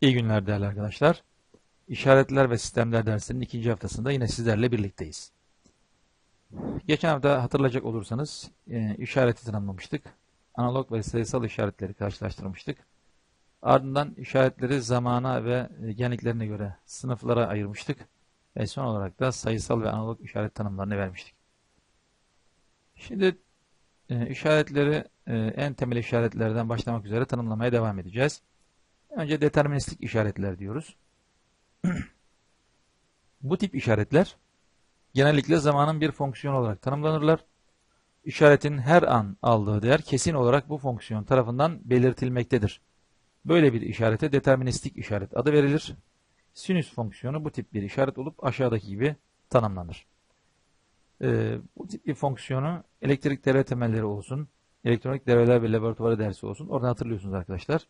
İyi günler değerli arkadaşlar. İşaretler ve sistemler dersinin ikinci haftasında yine sizlerle birlikteyiz. Geçen hafta hatırlayacak olursanız e, işareti tanımlamıştık. Analog ve sayısal işaretleri karşılaştırmıştık. Ardından işaretleri zamana ve genliklerine göre sınıflara ayırmıştık. Ve son olarak da sayısal ve analog işaret tanımlarını vermiştik. Şimdi e, işaretleri e, en temel işaretlerden başlamak üzere tanımlamaya devam edeceğiz. Önce deterministik işaretler diyoruz. Bu tip işaretler genellikle zamanın bir fonksiyonu olarak tanımlanırlar. İşaretin her an aldığı değer kesin olarak bu fonksiyon tarafından belirtilmektedir. Böyle bir işarete deterministik işaret adı verilir. Sinüs fonksiyonu bu tip bir işaret olup aşağıdaki gibi tanımlanır. Ee, bu tip bir fonksiyonu elektrik devre temelleri olsun, elektronik devreler ve laboratuvarı dersi olsun. Oradan hatırlıyorsunuz arkadaşlar.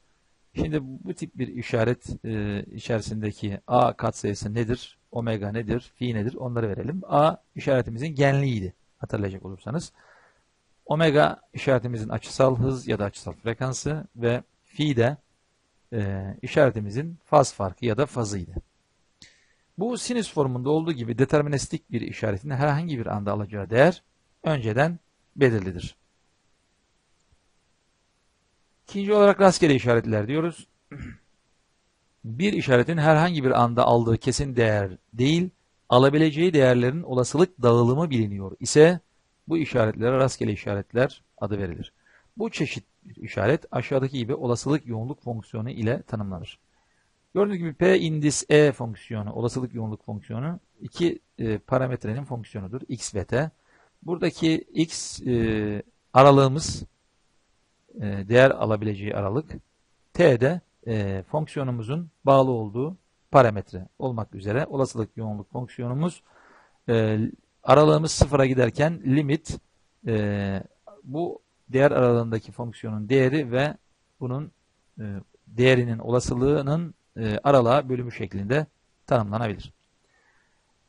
Şimdi bu tip bir işaret e, içerisindeki a katsayısı nedir, omega nedir, fi nedir onları verelim. a işaretimizin genliğiydi hatırlayacak olursanız. Omega işaretimizin açısal hız ya da açısal frekansı ve fi de e, işaretimizin faz farkı ya da fazıydı. Bu sinüs formunda olduğu gibi deterministik bir işaretin herhangi bir anda alacağı değer önceden belirlidir. İkinci olarak rastgele işaretler diyoruz. Bir işaretin herhangi bir anda aldığı kesin değer değil, alabileceği değerlerin olasılık dağılımı biliniyor ise bu işaretlere rastgele işaretler adı verilir. Bu çeşit işaret aşağıdaki gibi olasılık yoğunluk fonksiyonu ile tanımlanır. Gördüğünüz gibi P indis E fonksiyonu, olasılık yoğunluk fonksiyonu iki e, parametrenin fonksiyonudur. X ve T. Buradaki X e, aralığımız e, değer alabileceği aralık. T de e, fonksiyonumuzun bağlı olduğu parametre olmak üzere olasılık yoğunluk fonksiyonumuz e, aralığımız sıfıra giderken limit e, bu değer aralığındaki fonksiyonun değeri ve bunun e, değerinin olasılığının e, aralığa bölümü şeklinde tanımlanabilir.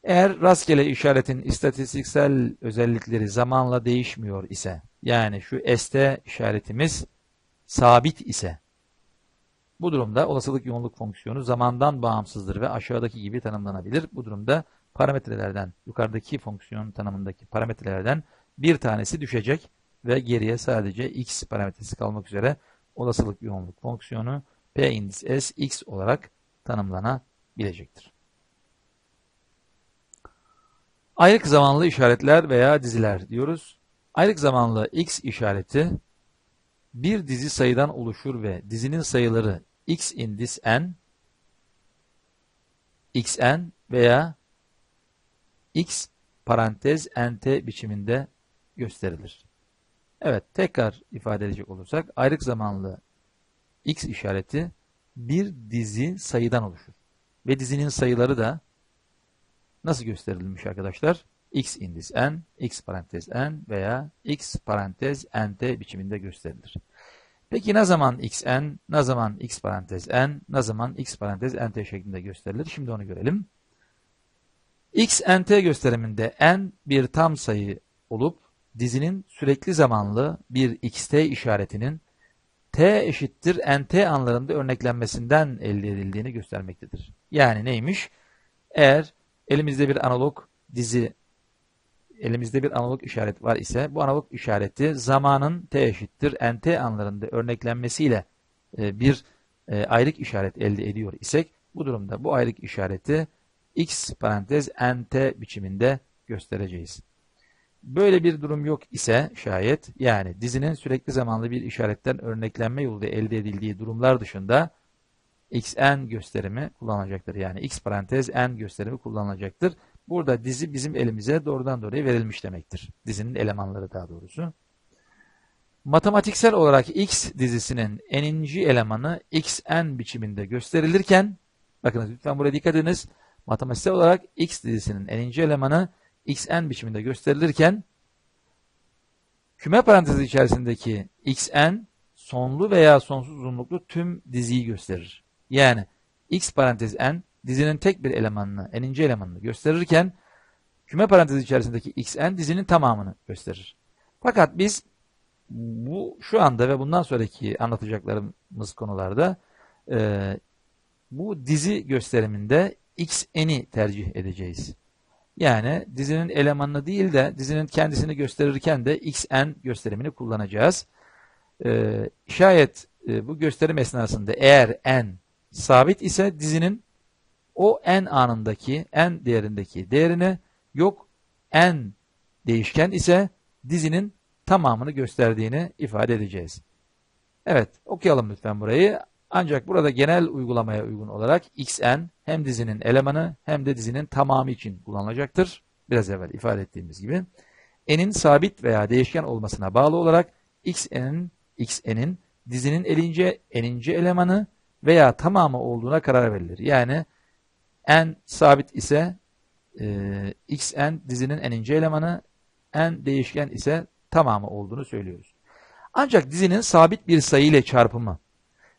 Eğer rastgele işaretin istatistiksel özellikleri zamanla değişmiyor ise yani şu st işaretimiz sabit ise bu durumda olasılık yoğunluk fonksiyonu zamandan bağımsızdır ve aşağıdaki gibi tanımlanabilir. Bu durumda parametrelerden yukarıdaki fonksiyon tanımındaki parametrelerden bir tanesi düşecek ve geriye sadece x parametresi kalmak üzere olasılık yoğunluk fonksiyonu p indis s x olarak tanımlanabilecektir. Ayrık zamanlı işaretler veya diziler diyoruz. Ayrık zamanlı x işareti bir dizi sayıdan oluşur ve dizinin sayıları x indis n, xn veya x parantez nt biçiminde gösterilir. Evet, tekrar ifade edecek olursak ayrık zamanlı x işareti bir dizi sayıdan oluşur. Ve dizinin sayıları da nasıl gösterilmiş arkadaşlar? X indis n, x parantez n veya x parantez nt biçiminde gösterilir. Peki ne zaman xn, ne zaman x parantez n, ne zaman x parantez nt şeklinde gösterilir? Şimdi onu görelim. x nt gösteriminde n bir tam sayı olup dizinin sürekli zamanlı bir xt işaretinin t eşittir nt anlarında örneklenmesinden elde edildiğini göstermektedir. Yani neymiş? Eğer elimizde bir analog dizi elimizde bir analog işaret var ise bu analog işareti zamanın t eşittir nt anlarında örneklenmesiyle e, bir e, ayrık işaret elde ediyor isek bu durumda bu ayrık işareti x parantez nt biçiminde göstereceğiz. Böyle bir durum yok ise şayet yani dizinin sürekli zamanlı bir işaretten örneklenme yoluyla elde edildiği durumlar dışında xn gösterimi kullanılacaktır. Yani x parantez n gösterimi kullanılacaktır. Burada dizi bizim elimize doğrudan doğruya verilmiş demektir. Dizinin elemanları daha doğrusu. Matematiksel olarak x dizisinin n'inci elemanı xn biçiminde gösterilirken bakınız lütfen buraya dikkat ediniz. Matematiksel olarak x dizisinin n'inci elemanı xn biçiminde gösterilirken küme parantezi içerisindeki xn sonlu veya sonsuz uzunluklu tüm diziyi gösterir. Yani x parantez n dizinin tek bir elemanını, n'inci elemanını gösterirken küme parantezi içerisindeki xn dizinin tamamını gösterir. Fakat biz bu şu anda ve bundan sonraki anlatacaklarımız konularda e, bu dizi gösteriminde xn'i tercih edeceğiz. Yani dizinin elemanını değil de dizinin kendisini gösterirken de xn gösterimini kullanacağız. Ee, şayet e, bu gösterim esnasında eğer n sabit ise dizinin o n anındaki n değerindeki değerini yok n değişken ise dizinin tamamını gösterdiğini ifade edeceğiz. Evet okuyalım lütfen burayı. Ancak burada genel uygulamaya uygun olarak xn hem dizinin elemanı hem de dizinin tamamı için kullanılacaktır. Biraz evvel ifade ettiğimiz gibi. n'in sabit veya değişken olmasına bağlı olarak xn'in xn'in dizinin elince n'inci elemanı veya tamamı olduğuna karar verilir. Yani n sabit ise e, xn dizinin n'inci elemanı, n değişken ise tamamı olduğunu söylüyoruz. Ancak dizinin sabit bir sayı ile çarpımı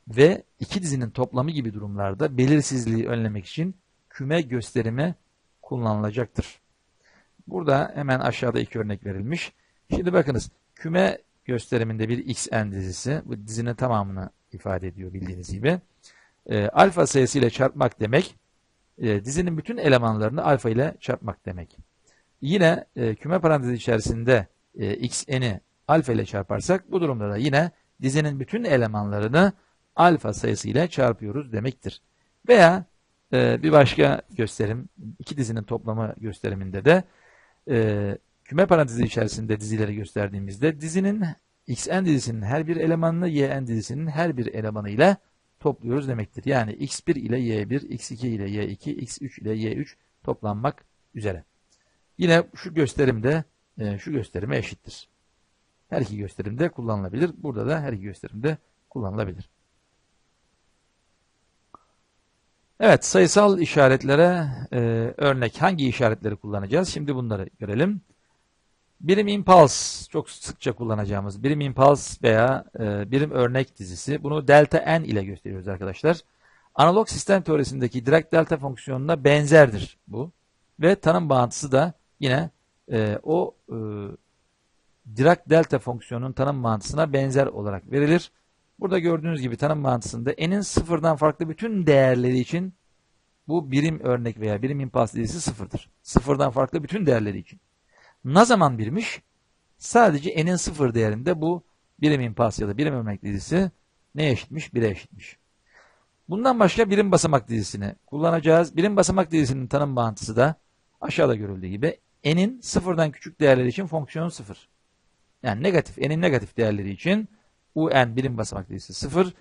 ve iki dizinin toplamı gibi durumlarda belirsizliği önlemek için küme gösterimi kullanılacaktır. Burada hemen aşağıda iki örnek verilmiş. Şimdi bakınız küme gösteriminde bir xn dizisi bu dizinin tamamını ifade ediyor bildiğiniz gibi. E, alfa sayısı ile çarpmak demek e, dizinin bütün elemanlarını alfa ile çarpmak demek. Yine e, küme parantezi içerisinde e, xn'i alfa ile çarparsak bu durumda da yine dizinin bütün elemanlarını alfa sayısı ile çarpıyoruz demektir. Veya e, bir başka gösterim, iki dizinin toplamı gösteriminde de e, küme parantezi içerisinde dizileri gösterdiğimizde dizinin xn dizisinin her bir elemanını yn dizisinin her bir elemanı ile topluyoruz demektir. Yani x1 ile y1, x2 ile y2, x3 ile y3 toplanmak üzere. Yine şu gösterimde e, şu gösterime eşittir. Her iki gösterimde kullanılabilir. Burada da her iki gösterimde kullanılabilir. Evet, sayısal işaretlere e, örnek hangi işaretleri kullanacağız? Şimdi bunları görelim. Birim impuls çok sıkça kullanacağımız birim impuls veya e, birim örnek dizisi. Bunu delta n ile gösteriyoruz arkadaşlar. Analog sistem teorisindeki direkt delta fonksiyonuna benzerdir bu. Ve tanım bağıntısı da yine e, o e, Dirac delta fonksiyonunun tanım bağıntısına benzer olarak verilir. Burada gördüğünüz gibi tanım bağıntısında n'in sıfırdan farklı bütün değerleri için bu birim örnek veya birim impuls dizisi sıfırdır. Sıfırdan farklı bütün değerleri için. Ne zaman birmiş? Sadece n'in sıfır değerinde bu birim impuls ya da birim örnek dizisi ne eşitmiş? 1'e eşitmiş. Bundan başka birim basamak dizisini kullanacağız. Birim basamak dizisinin tanım bağıntısı da aşağıda görüldüğü gibi n'in sıfırdan küçük değerleri için fonksiyon sıfır. Yani negatif, n'in negatif değerleri için un birim basamak dizisi 0.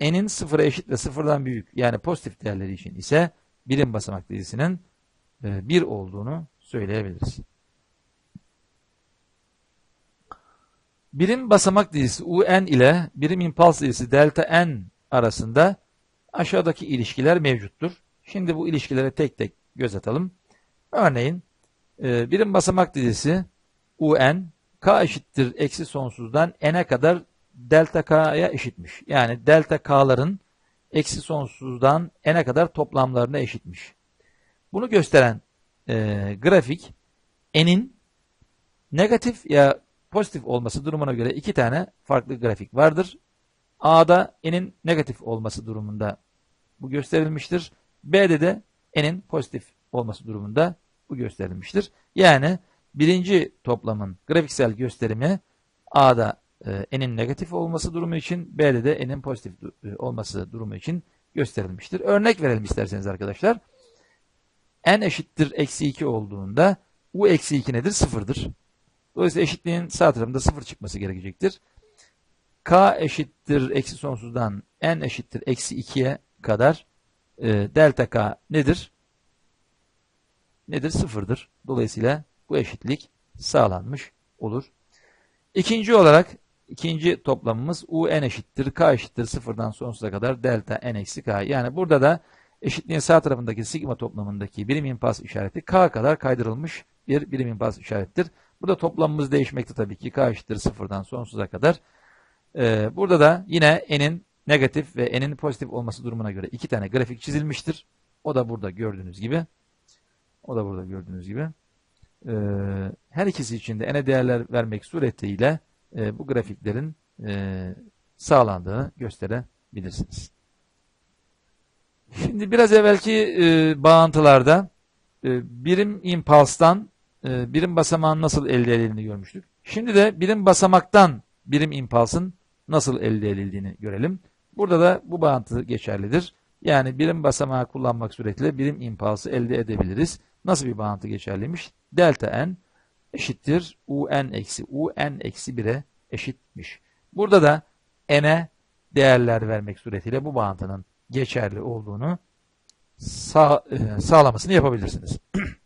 n'in 0'a eşit ve 0'dan büyük yani pozitif değerleri için ise birim basamak dizisinin 1 e, olduğunu söyleyebiliriz. Birim basamak dizisi un ile birim impuls dizisi delta n arasında aşağıdaki ilişkiler mevcuttur. Şimdi bu ilişkilere tek tek göz atalım. Örneğin e, birim basamak dizisi un k eşittir eksi sonsuzdan n'e kadar delta k'ya eşitmiş. Yani delta k'ların eksi sonsuzdan n'e kadar toplamlarına eşitmiş. Bunu gösteren e, grafik n'in negatif ya pozitif olması durumuna göre iki tane farklı grafik vardır. A'da n'in negatif olması durumunda bu gösterilmiştir. B'de de n'in pozitif olması durumunda bu gösterilmiştir. Yani birinci toplamın grafiksel gösterimi A'da e, n'in negatif olması durumu için, B'de de n'in pozitif e, olması durumu için gösterilmiştir. Örnek verelim isterseniz arkadaşlar. n eşittir eksi 2 olduğunda u eksi 2 nedir? Sıfırdır. Dolayısıyla eşitliğin sağ tarafında sıfır çıkması gerekecektir. k eşittir eksi sonsuzdan n eşittir eksi 2'ye kadar e, delta k nedir? Nedir? Sıfırdır. Dolayısıyla bu eşitlik sağlanmış olur. İkinci olarak ikinci toplamımız u n eşittir k eşittir sıfırdan sonsuza kadar delta n eksi k. Yani burada da eşitliğin sağ tarafındaki sigma toplamındaki birim impas işareti k kadar kaydırılmış bir birim impas işarettir. Burada toplamımız değişmekte tabii ki k eşittir sıfırdan sonsuza kadar. Ee, burada da yine n'in negatif ve n'in pozitif olması durumuna göre iki tane grafik çizilmiştir. O da burada gördüğünüz gibi. O da burada gördüğünüz gibi e, her ikisi için de ene değerler vermek suretiyle e, bu grafiklerin e, sağlandığını gösterebilirsiniz. Şimdi biraz evvelki e, bağıntılarda e, birim impulstan e, birim basamağın nasıl elde edildiğini görmüştük. Şimdi de birim basamaktan birim impulsın nasıl elde edildiğini görelim. Burada da bu bağıntı geçerlidir. Yani birim basamağı kullanmak suretiyle birim impulsu elde edebiliriz. Nasıl bir bağıntı geçerliymiş? Delta n eşittir un eksi un eksi 1'e eşitmiş. Burada da n'e değerler vermek suretiyle bu bağıntının geçerli olduğunu sağ, e, sağlamasını yapabilirsiniz.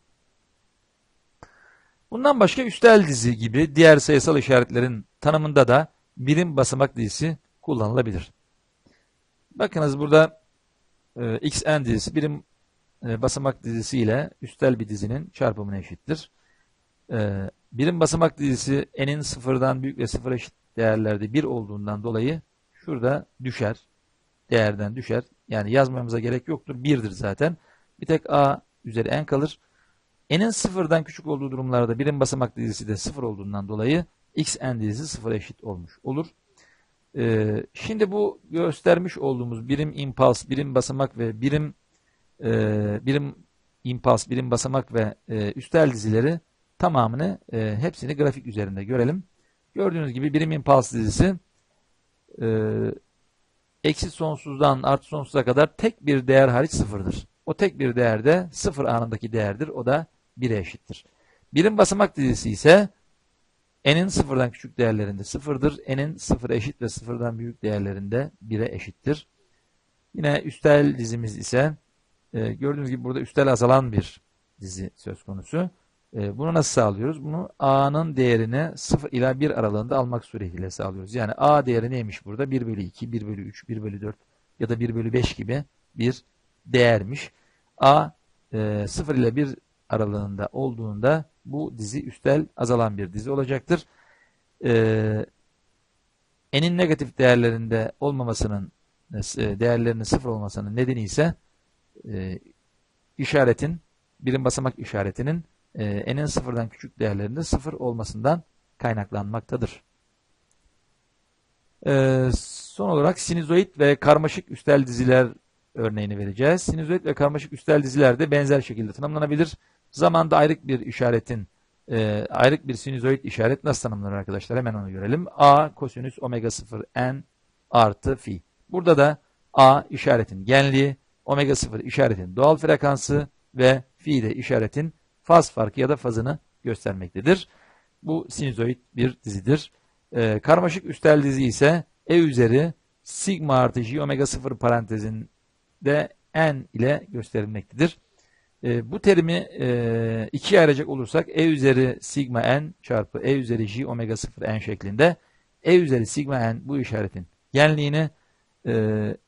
Bundan başka üstel dizi gibi diğer sayısal işaretlerin tanımında da birim basamak dizisi kullanılabilir. Bakınız burada e, xn dizisi birim e, basamak dizisi ile üstel bir dizinin çarpımına eşittir. E, birim basamak dizisi n'in sıfırdan büyük ve sıfıra eşit değerlerde 1 olduğundan dolayı şurada düşer. Değerden düşer. Yani yazmamıza gerek yoktur. 1'dir zaten. Bir tek a üzeri n kalır. N'in sıfırdan küçük olduğu durumlarda birim basamak dizisi de sıfır olduğundan dolayı xn dizisi sıfıra eşit olmuş olur. Ee, şimdi bu göstermiş olduğumuz birim impuls, birim basamak ve birim e, birim impuls, birim basamak ve e, üstel dizileri tamamını e, hepsini grafik üzerinde görelim. Gördüğünüz gibi birim impuls dizisi e, eksi sonsuzdan artı sonsuza kadar tek bir değer hariç sıfırdır. O tek bir değer de sıfır anındaki değerdir. O da 1'e eşittir. Birim basamak dizisi ise n'in sıfırdan küçük değerlerinde sıfırdır. n'in sıfıra eşit ve sıfırdan büyük değerlerinde 1'e eşittir. Yine üstel dizimiz ise e, gördüğünüz gibi burada üstel azalan bir dizi söz konusu. E, bunu nasıl sağlıyoruz? Bunu a'nın değerini 0 ila 1 aralığında almak suretiyle sağlıyoruz. Yani a değeri neymiş burada? 1 bölü 2, 1 bölü 3, 1 bölü 4 ya da 1 bölü 5 gibi bir değermiş. a e, 0 ile 1 aralığında olduğunda bu dizi üstel azalan bir dizi olacaktır. Ee, n'in negatif değerlerinde olmamasının e, değerlerinin sıfır olmasının nedeni ise e, işaretin birim basamak işaretinin e, n'in sıfırdan küçük değerlerinde sıfır olmasından kaynaklanmaktadır. E, son olarak sinüzoid ve karmaşık üstel diziler örneğini vereceğiz. Sinüzoid ve karmaşık üstel diziler de benzer şekilde tanımlanabilir. Zamanda ayrık bir işaretin e, ayrık bir sinüzoid işaret nasıl tanımlanır arkadaşlar? Hemen onu görelim. A kosinüs omega 0 n artı fi. Burada da A işaretin genliği, omega 0 işaretin doğal frekansı ve fi de işaretin faz farkı ya da fazını göstermektedir. Bu sinüzoid bir dizidir. E, karmaşık üstel dizi ise E üzeri sigma artı j omega 0 parantezinde n ile gösterilmektedir. E, bu terimi e, ikiye ayıracak olursak E üzeri sigma n çarpı E üzeri j omega 0 n şeklinde E üzeri sigma n bu işaretin genliğini e,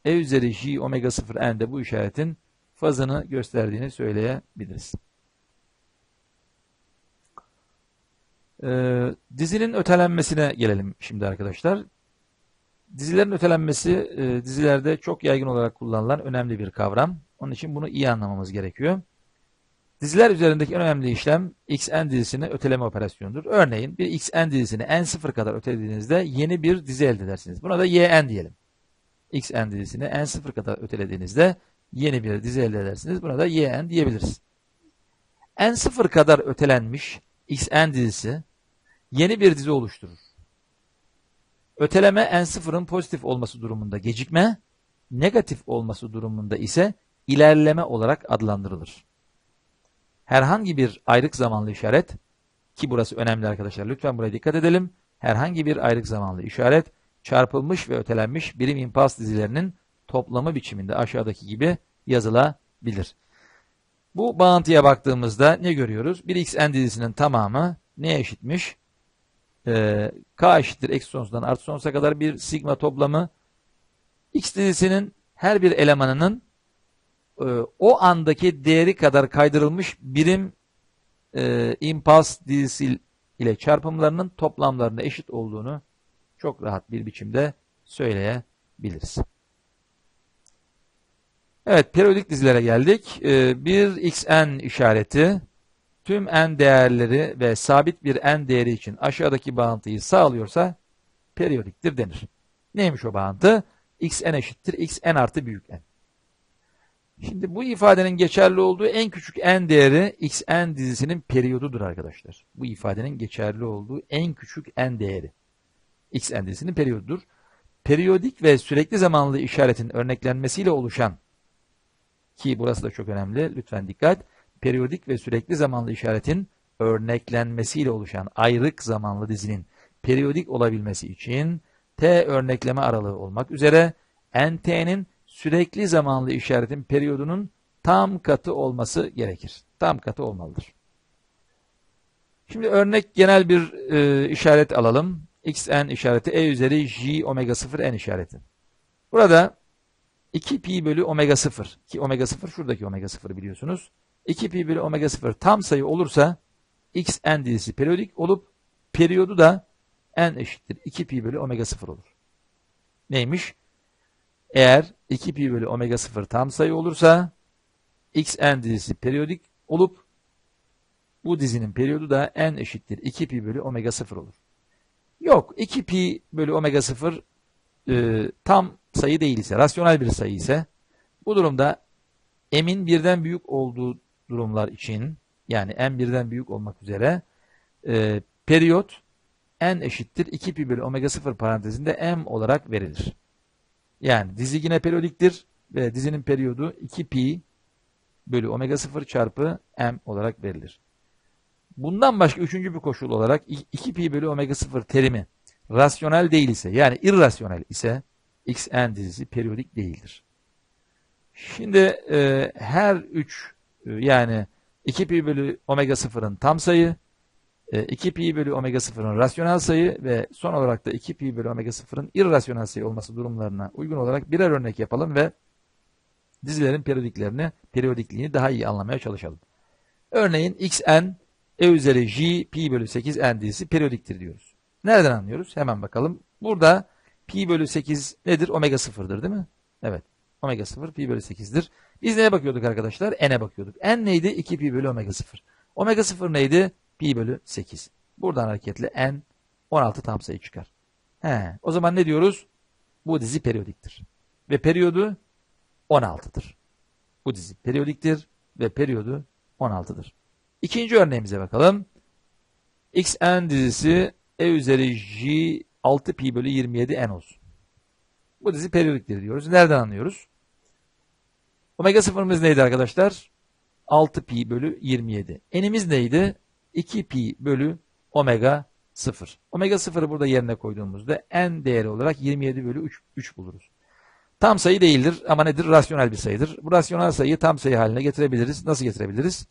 E üzeri j omega 0 n de bu işaretin fazını gösterdiğini söyleyebiliriz. E, dizinin ötelenmesine gelelim şimdi arkadaşlar. Dizilerin ötelenmesi e, dizilerde çok yaygın olarak kullanılan önemli bir kavram. Onun için bunu iyi anlamamız gerekiyor. Diziler üzerindeki en önemli işlem xn dizisini öteleme operasyonudur. Örneğin bir xn dizisini n0 kadar ötelediğinizde yeni bir dizi elde edersiniz. Buna da yn diyelim. xn dizisini n0 kadar ötelediğinizde yeni bir dizi elde edersiniz. Buna da yn diyebiliriz. n0 kadar ötelenmiş xn dizisi yeni bir dizi oluşturur. Öteleme n0'ın pozitif olması durumunda gecikme, negatif olması durumunda ise ilerleme olarak adlandırılır herhangi bir ayrık zamanlı işaret ki burası önemli arkadaşlar lütfen buraya dikkat edelim. Herhangi bir ayrık zamanlı işaret çarpılmış ve ötelenmiş birim impuls dizilerinin toplamı biçiminde aşağıdaki gibi yazılabilir. Bu bağıntıya baktığımızda ne görüyoruz? Bir xn dizisinin tamamı neye eşitmiş? Ee, k eşittir eksi sonsuzdan artı sonsuza kadar bir sigma toplamı. x dizisinin her bir elemanının e, o andaki değeri kadar kaydırılmış birim e, impuls dizisi ile çarpımlarının toplamlarına eşit olduğunu çok rahat bir biçimde söyleyebiliriz. Evet, periyodik dizilere geldik. Ee, bir xn işareti tüm n değerleri ve sabit bir n değeri için aşağıdaki bağıntıyı sağlıyorsa periyodiktir denir. Neymiş o bağıntı? xn eşittir xn artı büyük n. Şimdi bu ifadenin geçerli olduğu en küçük n değeri xn dizisinin periyodudur arkadaşlar. Bu ifadenin geçerli olduğu en küçük n değeri xn dizisinin periyodudur. Periyodik ve sürekli zamanlı işaretin örneklenmesiyle oluşan ki burası da çok önemli lütfen dikkat. Periyodik ve sürekli zamanlı işaretin örneklenmesiyle oluşan ayrık zamanlı dizinin periyodik olabilmesi için t örnekleme aralığı olmak üzere nt'nin sürekli zamanlı işaretin periyodunun tam katı olması gerekir. Tam katı olmalıdır. Şimdi örnek genel bir e, işaret alalım. xn işareti e üzeri j omega 0 n işareti. Burada 2 pi bölü omega 0 ki omega 0 şuradaki omega 0 biliyorsunuz. 2 pi bölü omega 0 tam sayı olursa x n dizisi periyodik olup periyodu da n eşittir 2 pi bölü omega 0 olur. Neymiş? Eğer 2 pi bölü omega 0 tam sayı olursa x n dizisi periyodik olup bu dizinin periyodu da n eşittir 2 pi bölü omega 0 olur. Yok 2 pi bölü omega 0 e, tam sayı değil ise, rasyonel bir sayı ise bu durumda m'in birden büyük olduğu durumlar için yani n birden büyük olmak üzere e, periyot n eşittir 2 pi bölü omega 0 parantezinde m olarak verilir. Yani dizi yine periyodiktir ve dizinin periyodu 2 pi bölü omega 0 çarpı m olarak verilir. Bundan başka üçüncü bir koşul olarak 2 pi bölü omega 0 terimi rasyonel değil ise yani irrasyonel ise xn dizisi periyodik değildir. Şimdi e, her üç e, yani 2 pi bölü omega 0'ın tam sayı, 2 pi bölü omega 0'ın rasyonel sayı ve son olarak da 2 pi bölü omega 0'ın irrasyonel sayı olması durumlarına uygun olarak birer örnek yapalım ve dizilerin periyodiklerini, periyodikliğini daha iyi anlamaya çalışalım. Örneğin xn e üzeri j pi bölü 8 n dizisi periyodiktir diyoruz. Nereden anlıyoruz? Hemen bakalım. Burada pi bölü 8 nedir? Omega 0'dır değil mi? Evet. Omega 0 pi bölü 8'dir. Biz neye bakıyorduk arkadaşlar? N'e bakıyorduk. N neydi? 2 pi bölü omega 0. Omega 0 neydi? Pi bölü 8. Buradan hareketle N 16 tam sayı çıkar. He, o zaman ne diyoruz? Bu dizi periyodiktir. Ve periyodu 16'dır. Bu dizi periyodiktir ve periyodu 16'dır. İkinci örneğimize bakalım. xn dizisi e üzeri j 6 pi bölü 27 n olsun. Bu dizi periyodiktir diyoruz. Nereden anlıyoruz? Omega sıfırımız neydi arkadaşlar? 6 pi bölü 27. N'imiz neydi? 2 pi bölü omega 0. Omega 0'ı burada yerine koyduğumuzda n değeri olarak 27 bölü 3, 3 buluruz. Tam sayı değildir ama nedir? Rasyonel bir sayıdır. Bu rasyonel sayıyı tam sayı haline getirebiliriz. Nasıl getirebiliriz?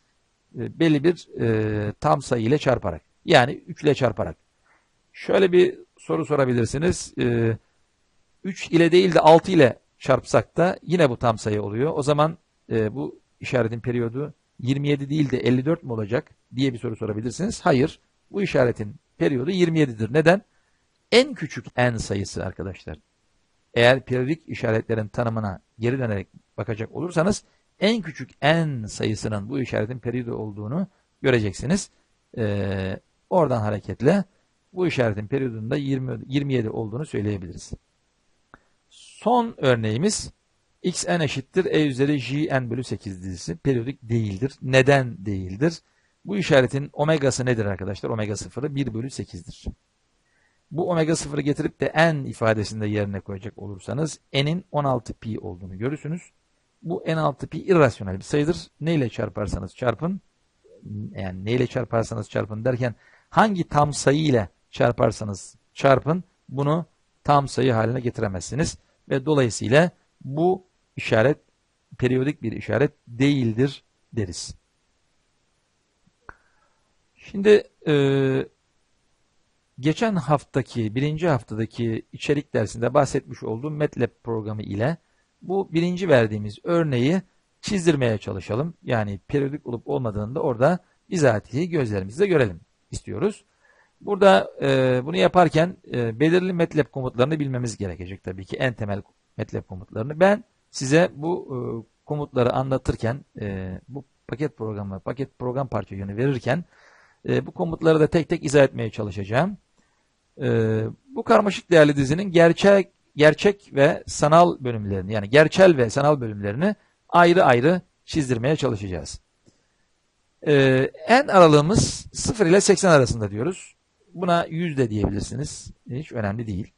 E, belli bir e, tam sayı ile çarparak. Yani 3 ile çarparak. Şöyle bir soru sorabilirsiniz. E, 3 ile değil de 6 ile çarpsak da yine bu tam sayı oluyor. O zaman e, bu işaretin periyodu 27 değil de 54 mi olacak diye bir soru sorabilirsiniz. Hayır. Bu işaretin periyodu 27'dir. Neden? En küçük n sayısı arkadaşlar. Eğer periyodik işaretlerin tanımına geri dönerek bakacak olursanız en küçük n sayısının bu işaretin periyodu olduğunu göreceksiniz. Ee, oradan hareketle bu işaretin periyodunda 20, 27 olduğunu söyleyebiliriz. Son örneğimiz xn eşittir e üzeri jn bölü 8 dizisi periyodik değildir. Neden değildir? Bu işaretin omegası nedir arkadaşlar? Omega 0'ı 1 bölü 8'dir. Bu omega 0'ı getirip de n ifadesinde yerine koyacak olursanız n'in 16 pi olduğunu görürsünüz. Bu n6 pi irrasyonel bir sayıdır. Ne ile çarparsanız çarpın, yani ne ile çarparsanız çarpın derken hangi tam sayı ile çarparsanız çarpın bunu tam sayı haline getiremezsiniz ve dolayısıyla bu işaret periyodik bir işaret değildir deriz. Şimdi e, geçen haftaki, birinci haftadaki içerik dersinde bahsetmiş olduğum MATLAB programı ile bu birinci verdiğimiz örneği çizdirmeye çalışalım. Yani periyodik olup olmadığını da orada bizatihi gözlerimizle görelim istiyoruz. Burada e, bunu yaparken e, belirli MATLAB komutlarını bilmemiz gerekecek tabii ki en temel MATLAB komutlarını. Ben size bu e, komutları anlatırken e, bu paket programı, paket program parçacığını verirken e, bu komutları da tek tek izah etmeye çalışacağım. E, bu karmaşık değerli dizinin gerçek gerçek ve sanal bölümlerini yani gerçel ve sanal bölümlerini ayrı ayrı çizdirmeye çalışacağız. Ee, en aralığımız 0 ile 80 arasında diyoruz. Buna 100 de diyebilirsiniz. Hiç önemli değil.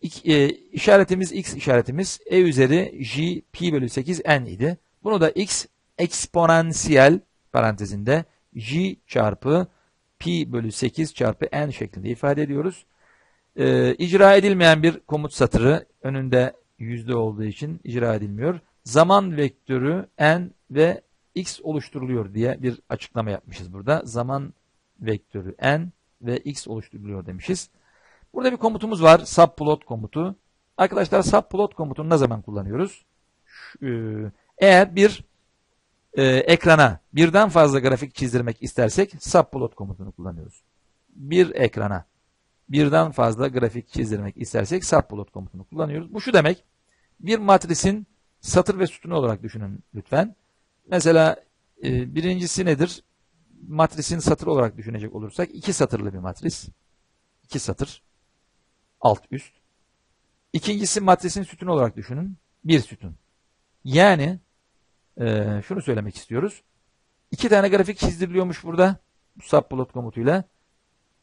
İk, e, işaretimiz x işaretimiz e üzeri j pi bölü 8 n idi. Bunu da x eksponansiyel parantezinde j çarpı pi bölü 8 çarpı n şeklinde ifade ediyoruz. Ee, icra edilmeyen bir komut satırı önünde yüzde olduğu için icra edilmiyor. Zaman vektörü n ve x oluşturuluyor diye bir açıklama yapmışız burada. Zaman vektörü n ve x oluşturuluyor demişiz. Burada bir komutumuz var. Subplot komutu. Arkadaşlar subplot komutunu ne zaman kullanıyoruz? E, eğer bir e, ekrana birden fazla grafik çizdirmek istersek subplot komutunu kullanıyoruz. Bir ekrana birden fazla grafik çizdirmek istersek subplot komutunu kullanıyoruz. Bu şu demek. Bir matrisin satır ve sütunu olarak düşünün lütfen. Mesela e, birincisi nedir? Matrisin satır olarak düşünecek olursak iki satırlı bir matris. İki satır. Alt üst. İkincisi matrisin sütunu olarak düşünün. Bir sütun. Yani e, şunu söylemek istiyoruz. İki tane grafik çizdiriliyormuş burada. Bu subplot komutuyla.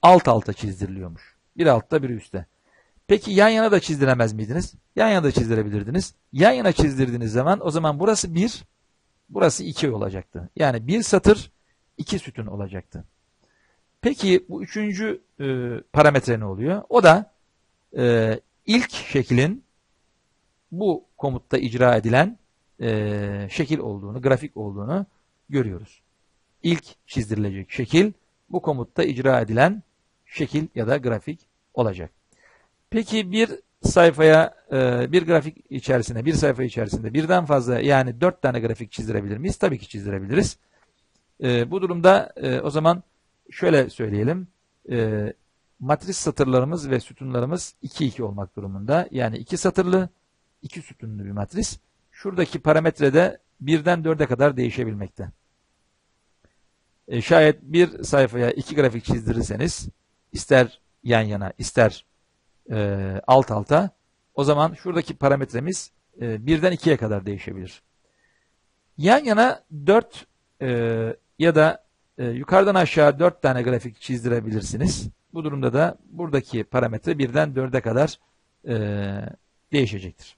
Alt alta çizdiriliyormuş. Bir altta bir üstte. Peki yan yana da çizdiremez miydiniz? Yan yana da çizdirebilirdiniz. Yan yana çizdirdiğiniz zaman o zaman burası bir, burası iki olacaktı. Yani bir satır, iki sütun olacaktı. Peki bu üçüncü e, parametre ne oluyor? O da e, ilk şeklin bu komutta icra edilen e, şekil olduğunu, grafik olduğunu görüyoruz. İlk çizdirilecek şekil bu komutta icra edilen şekil ya da grafik olacak. Peki bir sayfaya, e, bir grafik içerisinde, bir sayfa içerisinde birden fazla yani dört tane grafik çizdirebilir miyiz? Tabii ki çizdirebiliriz. E, bu durumda e, o zaman şöyle söyleyelim. Matris satırlarımız ve sütunlarımız 2-2 olmak durumunda. Yani iki satırlı, iki sütunlu bir matris. Şuradaki parametre de birden 4'e kadar değişebilmekte. şayet bir sayfaya iki grafik çizdirirseniz ister yan yana, ister e, alt alta o zaman şuradaki parametremiz e, birden ikiye kadar değişebilir. Yan yana 4 e, ya da e, yukarıdan aşağı 4 tane grafik çizdirebilirsiniz. Bu durumda da buradaki parametre birden 4'e kadar e, değişecektir.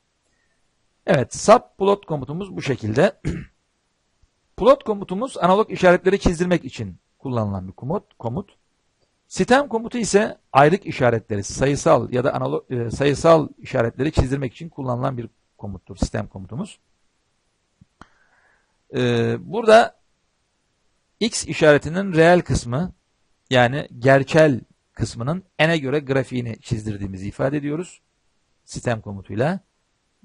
Evet, subplot komutumuz bu şekilde. Plot komutumuz analog işaretleri çizdirmek için kullanılan bir komut. komut. Sistem komutu ise ayrık işaretleri, sayısal ya da analog, e, sayısal işaretleri çizdirmek için kullanılan bir komuttur. Sistem komutumuz. Ee, burada x işaretinin reel kısmı yani gerçel kısmının n'e göre grafiğini çizdirdiğimizi ifade ediyoruz. Sistem komutuyla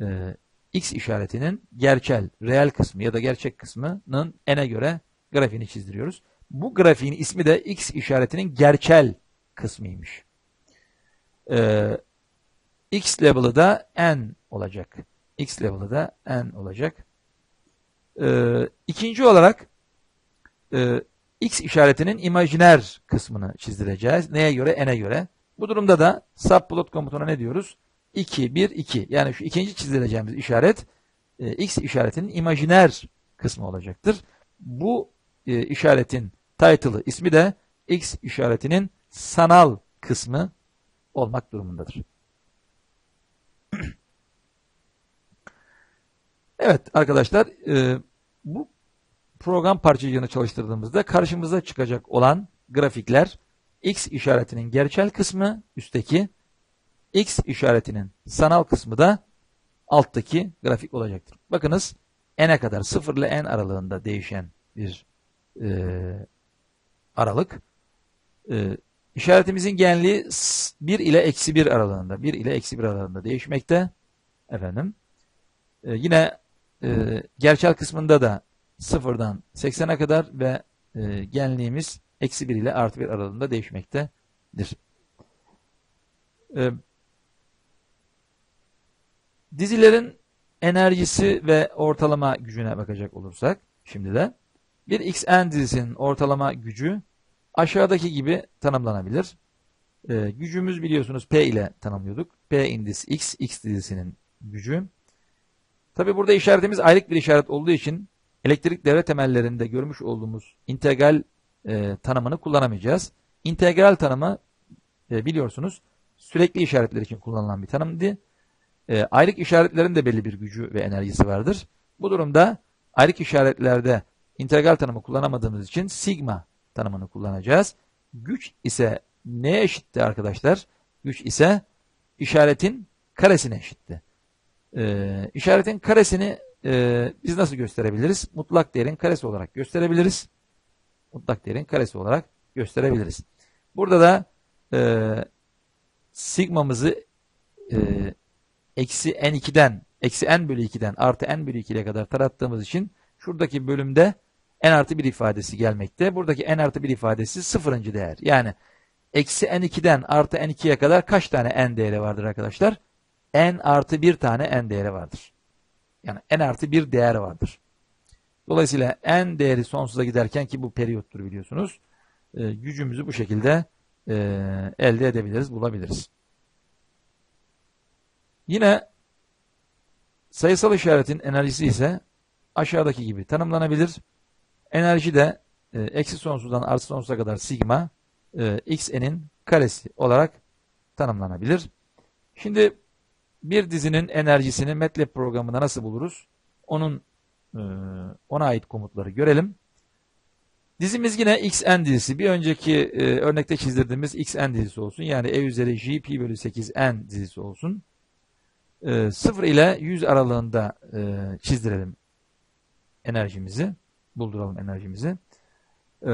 e, x işaretinin gerçel, reel kısmı ya da gerçek kısmının n'e göre grafiğini çizdiriyoruz. Bu grafiğin ismi de x işaretinin gerçel kısmıymış. Ee, x level'ı da n olacak. x level'ı da n olacak. Ee, ikinci olarak e, x işaretinin imajiner kısmını çizdireceğiz. Neye göre? n'e göre. Bu durumda da subplot komutuna ne diyoruz? 2, 1, 2. Yani şu ikinci çizdireceğimiz işaret e, x işaretinin imajiner kısmı olacaktır. Bu e, işaretin title'ı ismi de X işaretinin sanal kısmı olmak durumundadır. evet arkadaşlar e, bu program parçacığını çalıştırdığımızda karşımıza çıkacak olan grafikler X işaretinin gerçel kısmı üstteki X işaretinin sanal kısmı da alttaki grafik olacaktır. Bakınız n'e kadar 0 ile n aralığında değişen bir e, aralık. E, işaretimizin genliği 1 ile eksi 1 aralığında, 1 ile eksi 1 aralığında değişmekte. Efendim. E, yine e, gerçel kısmında da 0'dan 80'e kadar ve e, genliğimiz eksi 1 ile artı 1 aralığında değişmektedir. E, dizilerin enerjisi ve ortalama gücüne bakacak olursak şimdi de bir xn dizisinin ortalama gücü aşağıdaki gibi tanımlanabilir. Ee, gücümüz biliyorsunuz P ile tanımlıyorduk. P indis x, x dizisinin gücü. Tabi burada işaretimiz aylık bir işaret olduğu için elektrik devre temellerinde görmüş olduğumuz integral e, tanımını kullanamayacağız. İntegral tanımı e, biliyorsunuz sürekli işaretler için kullanılan bir tanımdı. E, ayrık işaretlerin de belli bir gücü ve enerjisi vardır. Bu durumda ayrık işaretlerde integral tanımı kullanamadığımız için sigma tanımını kullanacağız. Güç ise neye eşitti arkadaşlar? Güç ise işaretin karesine eşitti. Ee, işaretin karesini e, biz nasıl gösterebiliriz? Mutlak değerin karesi olarak gösterebiliriz. Mutlak değerin karesi olarak gösterebiliriz. Burada da e, sigmamızı e, eksi n2'den eksi n bölü 2'den artı n bölü 2'ye kadar tarattığımız için şuradaki bölümde n artı 1 ifadesi gelmekte. Buradaki n artı 1 ifadesi sıfırıncı değer. Yani eksi n2'den artı n2'ye kadar kaç tane n değeri vardır arkadaşlar? n artı 1 tane n değeri vardır. Yani n artı 1 değer vardır. Dolayısıyla n değeri sonsuza giderken ki bu periyottur biliyorsunuz. E, gücümüzü bu şekilde e, elde edebiliriz, bulabiliriz. Yine sayısal işaretin enerjisi ise aşağıdaki gibi tanımlanabilir. Enerji de e, eksi sonsuzdan artı sonsuza kadar sigma e, xn'in karesi olarak tanımlanabilir. Şimdi bir dizinin enerjisini MATLAB programında nasıl buluruz? Onun e, ona ait komutları görelim. Dizimiz yine xn dizisi. Bir önceki e, örnekte çizdirdiğimiz xn dizisi olsun. Yani e üzeri j pi bölü 8 n dizisi olsun. E, 0 ile 100 aralığında e, çizdirelim enerjimizi. Bulduralım enerjimizi. E,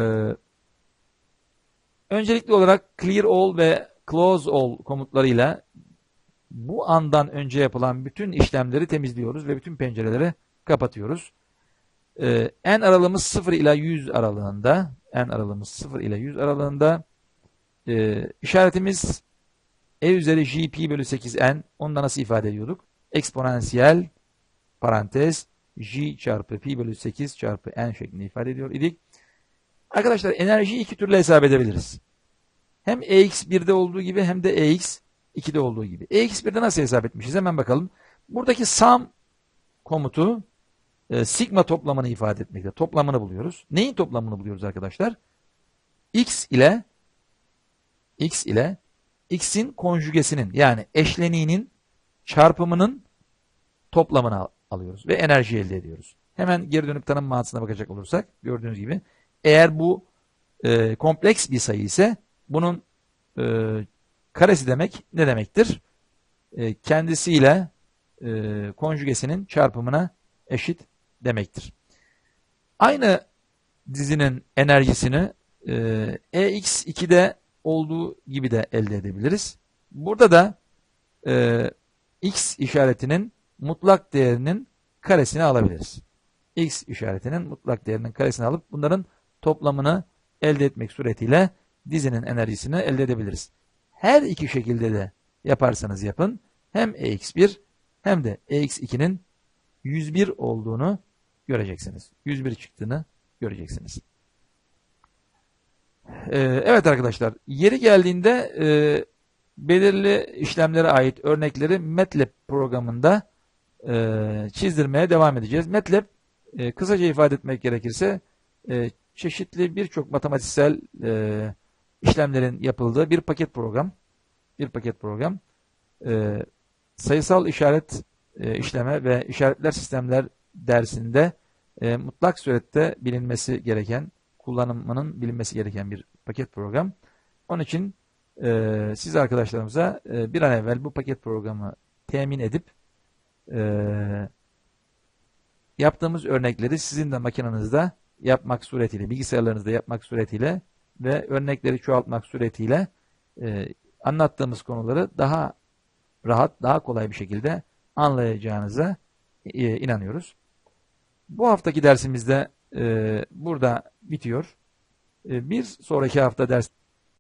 öncelikli olarak clear all ve close all komutlarıyla bu andan önce yapılan bütün işlemleri temizliyoruz ve bütün pencereleri kapatıyoruz. Ee, n aralığımız 0 ile 100 aralığında n aralığımız 0 ile 100 aralığında ee, işaretimiz e üzeri j pi bölü 8 n onu da nasıl ifade ediyorduk? Eksponansiyel parantez j çarpı pi bölü 8 çarpı n şeklinde ifade ediyor idik. Arkadaşlar enerjiyi iki türlü hesap edebiliriz. Hem ex1'de olduğu gibi hem de ex 2'de olduğu gibi. EX1'de nasıl hesap etmişiz? Hemen bakalım. Buradaki sum komutu e, sigma toplamını ifade etmekte. Toplamını buluyoruz. Neyin toplamını buluyoruz arkadaşlar? X ile X ile X'in konjügesinin yani eşleniğinin çarpımının toplamını al alıyoruz ve enerji elde ediyoruz. Hemen geri dönüp tanım mantığına bakacak olursak gördüğünüz gibi eğer bu e, kompleks bir sayı ise bunun e, Karesi demek ne demektir? E, kendisiyle e, konjugesinin çarpımına eşit demektir. Aynı dizinin enerjisini e, EX2'de olduğu gibi de elde edebiliriz. Burada da e, X işaretinin mutlak değerinin karesini alabiliriz. X işaretinin mutlak değerinin karesini alıp bunların toplamını elde etmek suretiyle dizinin enerjisini elde edebiliriz. Her iki şekilde de yaparsanız yapın hem ex1 hem de ex2'nin 101 olduğunu göreceksiniz. 101 çıktığını göreceksiniz. Ee, evet arkadaşlar yeri geldiğinde e, belirli işlemlere ait örnekleri MATLAB programında e, çizdirmeye devam edeceğiz. MATLAB e, kısaca ifade etmek gerekirse çeşitli birçok matematiksel e, işlemlerin yapıldığı bir paket program. Bir paket program. E, sayısal işaret e, işleme ve işaretler sistemler dersinde e, mutlak surette bilinmesi gereken, kullanımının bilinmesi gereken bir paket program. Onun için e, siz arkadaşlarımıza e, bir an evvel bu paket programı temin edip e, yaptığımız örnekleri sizin de makinenizde yapmak suretiyle, bilgisayarlarınızda yapmak suretiyle ve örnekleri çoğaltmak suretiyle e, anlattığımız konuları daha rahat, daha kolay bir şekilde anlayacağınıza e, inanıyoruz. Bu haftaki dersimizde e, burada bitiyor. E, bir sonraki hafta ders